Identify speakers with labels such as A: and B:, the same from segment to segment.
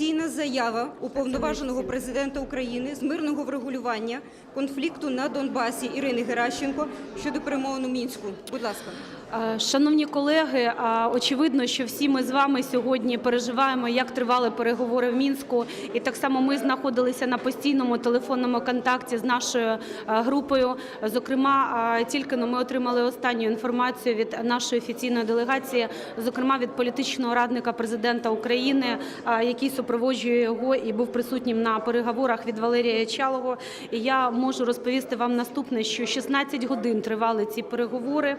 A: офіційна заява уповноваженого президента України з мирного врегулювання конфлікту на Донбасі Ірини Геращенко щодо перемовин у Мінську. Будь ласка.
B: Е, Шановні колеги, очевидно, що всі ми з вами сьогодні переживаємо, як тривали переговори в Мінську, і так само ми знаходилися на постійному телефонному контакті з нашою е, групою. Зокрема, тільки ми отримали останню інформацію від нашої офіційної делегації, зокрема від політичного радника президента України, е, який супроводжує його і був присутнім на переговорах від Валерія Чалого. І я можу розповісти вам наступне, що 16 годин тривали ці переговори.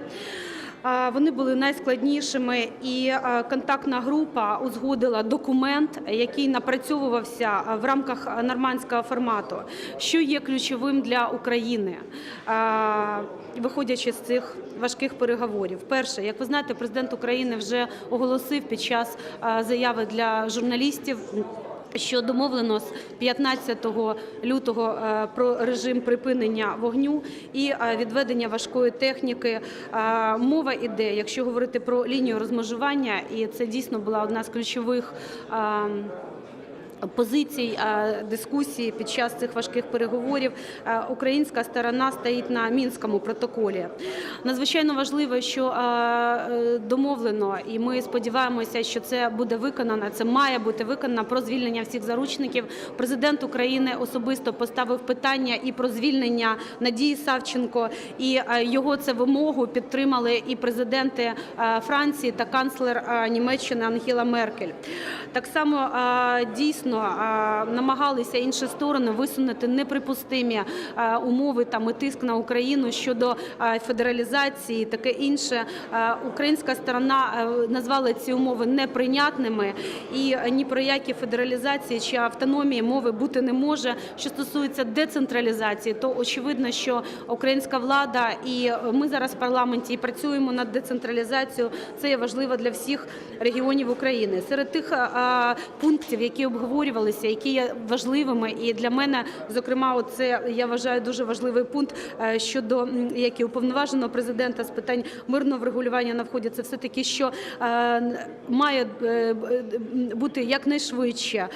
B: Вони були найскладнішими, і е, контактна група узгодила документ, який напрацьовувався е, в рамках нормандського формату, що є ключовим для України, е, виходячи з цих важких переговорів. Перше, як ви знаєте, президент України вже оголосив під час заяви для журналістів. Що домовлено з 15 лютого е, про режим припинення вогню і е, відведення важкої техніки. Е, Мова іде, якщо говорити про лінію розмежування, і це дійсно була одна з ключових. Позицій дискусії під час цих важких переговорів українська сторона стоїть на мінському протоколі. Надзвичайно важливо, що е, домовлено, і ми сподіваємося, що це буде виконано. Це має бути виконано про звільнення всіх заручників. Президент України особисто поставив питання і про звільнення Надії Савченко, і е, його це вимогу підтримали і президенти е, Франції та канцлер Німеччини Ангела Меркель. Так само е, дійсно намагалися інші сторони висунути неприпустимі умови там і тиск на Україну щодо федералізації, таке інше. Українська сторона назвала ці умови неприйнятними, і ні про які федералізації чи автономії мови бути не може. Що стосується децентралізації, то очевидно, що українська влада і ми зараз в парламенті і працюємо над децентралізацією. Це є важливо для всіх регіонів України. Серед тих пунктів, які обговорювалися, які є важливими, і для мене, зокрема, оце я вважаю дуже важливий пункт е, щодо як і уповноваженого президента з питань мирного врегулювання на вході. Це все таки, що е, має е, бути якнайшвидше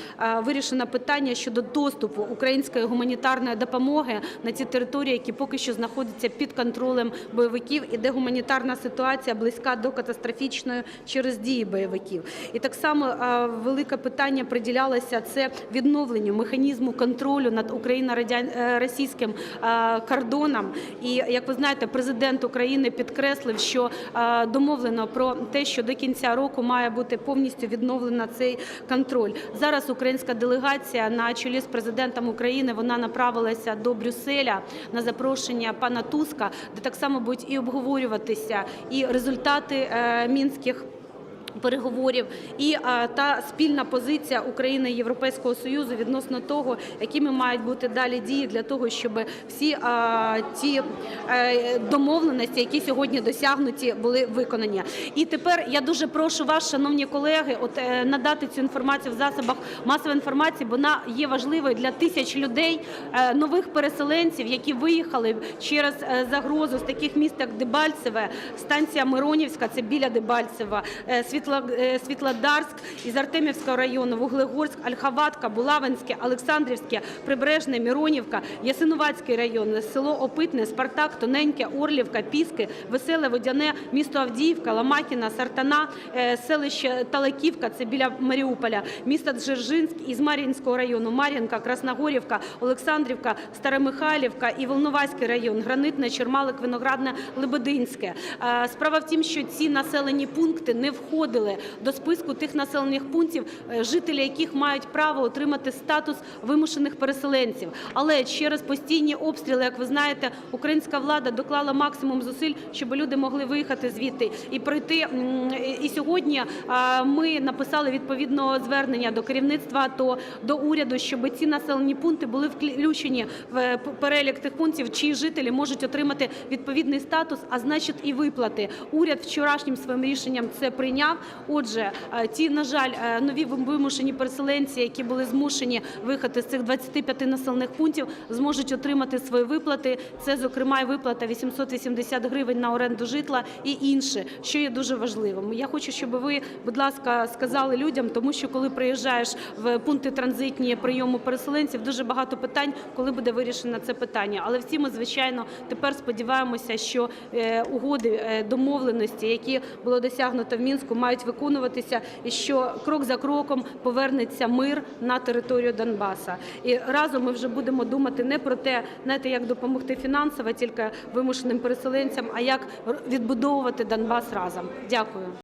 B: вирішено питання щодо доступу української гуманітарної допомоги на ці території, які поки що знаходяться під контролем бойовиків, і де гуманітарна ситуація близька до катастрофічної через дії бойовиків. І так само велике питання приділялося це відновленню механізму контролю над україно-російським кордоном. І як ви знаєте, президент України підкреслив, що е, домовлено про те, що до кінця року має бути повністю відновлено цей контроль. Зараз українська делегація на чолі з президентом України вона направилася до Брюсселя на запрошення пана Туска, де так само будуть і обговорюватися і результати е, мінських переговорів і та спільна позиція України і Європейського Союзу відносно того, якими мають бути далі дії для того, щоб всі ті е, домовленості, які сьогодні досягнуті, були виконані. І тепер я дуже прошу вас, шановні колеги, от е, надати цю інформацію в засобах масової інформації, бо вона є важливою для тисяч людей, е, нових переселенців, які виїхали через загрозу з таких міст, як Дебальцеве, станція Миронівська, це біля Дебальцева, Світло, е, Світлодарськ із Артемівського району, Вуглегорськ, Ольховатка, Булавинське, Олександрівське, Прибережне, Миронівка, Ясинуватський район, село Опитне, Спартак, Тоненьке, Орлівка, Піски, Веселе, Водяне, місто Авдіївка, Ламакіна, Сартана, е, селище Талаківка, це біля Маріуполя, місто Дзержинськ із Мар'їнського району, Мар'їнка, Красногорівка, Олександрівка, Старомихайлівка і Волноваський район, Гранитне, Чермалик, Виноградне, Лебединське. Е, Справа в тім, що ці населені пункти не входили до списку тих населених пунктів, е, жителі яких мають право отримати статус вимушених переселенців. Але через постійні обстріли, як ви знаєте, українська влада доклала максимум зусиль, щоб люди могли виїхати звідти і пройти. І сьогодні ми написали відповідного звернення до керівництва АТО, до уряду, щоб ці населені пункти були включені в е, перелік тих пунктів, чиї жителі можуть отримати відповідний статус, а значить і виплати. Уряд вчорашнім своїм рішенням це прийняв. Отже, е, ті, на жаль, е, нові вимушені переселенці, які були змушені виїхати з цих 25 населених пунктів, зможуть отримати свої виплати. Це, зокрема, і виплата 880 гривень на оренду житла і інше, що є дуже важливим. Я хочу, щоб ви, будь ласка, сказали людям, тому що коли приїжджаєш в пункти транзитні прийому переселенців, дуже багато питань, коли буде вирішено це питання. Але всі ми, звичайно, тепер сподіваємося, що е, угоди, домовленості, які було досягнуто в Мінську, мають виконуватися, і що крок за кроком повернеться мир на територію Донбаса. І разом ми вже будемо думати не про те, знаєте, як допомогти фінансово тільки вимушеним переселенцям, а як відбудовувати Донбас разом. Дякую.